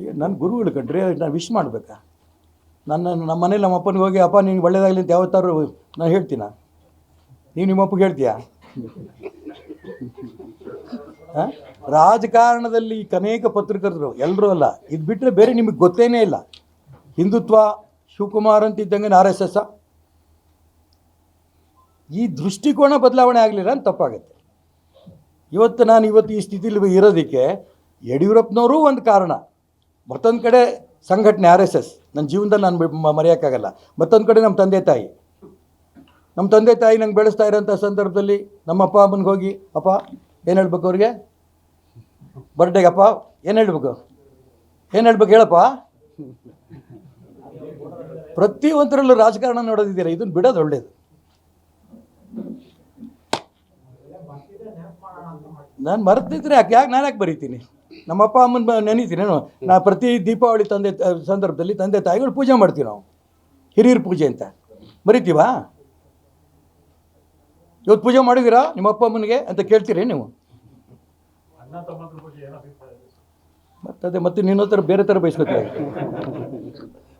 ಏ, ನನ್ನ ಗುರುಗಳು ಕಂಡ್ರೆ ನಾನು ವಿಶ್ ಮಾಡಬೇಕಾ? ನನ್ನ ನಮ್ಮ ಮನೇಲಿ ನಮ್ಮ ಅಪ್ಪನಿಗೆ ಹೋಗಿ ಅಪ್ಪ ನೀನು ಒಳ್ಳೇದಾಗಲಿ ಅಂತ ಯಾವತ್ತಾರು ನಾನು ಹೇಳ್ತೀನ? ನೀವು ನಿಮ್ಮ ಅಪ್ಪಗೆ ಹೇಳ್ತೀಯಾ? ರಾಜಕಾರಣದಲ್ಲಿ ಈಗ ಅನೇಕ ಪತ್ರಕರ್ತರು ಎಲ್ಲರೂ ಅಲ್ಲ. ಇದು ಬಿಟ್ಟರೆ ಬೇರೆ ನಿಮಗೆ ಗೊತ್ತೇನೇ ಇಲ್ಲ. ಹಿಂದುತ್ವ ಶಿವಕುಮಾರ್ ಅಂತ ಇದ್ದಂಗೆ ಆರ್ ಎಸ್ ಎಸ್. ಈ ದೃಷ್ಟಿಕೋನ ಬದಲಾವಣೆ ಆಗಲಿಲ್ಲ ಅಂತ ತಪ್ಪಾಗುತ್ತೆ. ಇವತ್ತು ನಾನು ಇವತ್ತು ಈ ಸ್ಥಿತಿಲಿ ಇರೋದಕ್ಕೆ ಯಡಿಯೂರಪ್ಪನವರು ಒಂದು ಕಾರಣ. ಮತ್ತೊಂದು ಕಡೆ ಸಂಘಟನೆ ಆರ್ ಎಸ್ ಎಸ್. ನನ್ನ ಜೀವನದಲ್ಲಿ ನಾನು ಮರೆಯೋಕ್ಕಾಗಲ್ಲ. ಮತ್ತೊಂದು ಕಡೆ ನಮ್ಮ ತಂದೆ ತಾಯಿ. ನಮ್ಮ ತಂದೆ ತಾಯಿ ನಂಗೆ ಬೆಳೆಸ್ತಾ ಇರೋಂಥ ಸಂದರ್ಭದಲ್ಲಿ ನಮ್ಮ ಅಪ್ಪ ಅಮ್ಮನಿಗೆ ಹೋಗಿ, ಅಪ್ಪ, ಏನು ಹೇಳ್ಬೇಕು ಅವ್ರಿಗೆ? ಬರ್ಡೇಗೆ ಅಪ್ಪ ಏನು ಹೇಳ್ಬೇಕು? ಏನು ಹೇಳ್ಬೇಕು ಹೇಳಪ್ಪ? ಪ್ರತಿಯೊಂದರಲ್ಲೂ ರಾಜಕಾರಣ ನೋಡೋದಿದ್ದೀರಾ? ಇದನ್ನು ಬಿಡೋದು ಒಳ್ಳೇದು. ನಾನು ಮರೆತಿದ್ರೆ ಯಾಕೆ ಯಾಕೆ ನಾನು ಯಾಕೆ ಬರೀತೀನಿ? ನಮ್ಮ ಅಪ್ಪ, ಅಮ್ಮನ ನೆನೀತೀನಿ ನಾ ಪ್ರತಿ ದೀಪಾವಳಿ ತಂದೆ ಸಂದರ್ಭದಲ್ಲಿ ತಂದೆ ತಾಯಿಗಳು ಪೂಜೆ ಮಾಡ್ತೀವಿ ನಾವು. ಹಿರಿಯರ ಪೂಜೆ ಅಂತ. ಮರಿತೀವಾ? ಇವತ್ತು ಪೂಜೆ ಮಾಡಿದ್ದೀರಾ ನಿಮ್ಮ ಅಪ್ಪ, ಅಮ್ಮನಿಗೆ ಅಂತ ಕೇಳ್ತೀರಿ ನೀವು? ಮತ್ತೆ ಅದೇ, ಮತ್ತೆ ನಿನ್ನ ಹತ್ರ ಬೇರೆ ಥರ ಬಯಸ್ಕೊತೀವಿ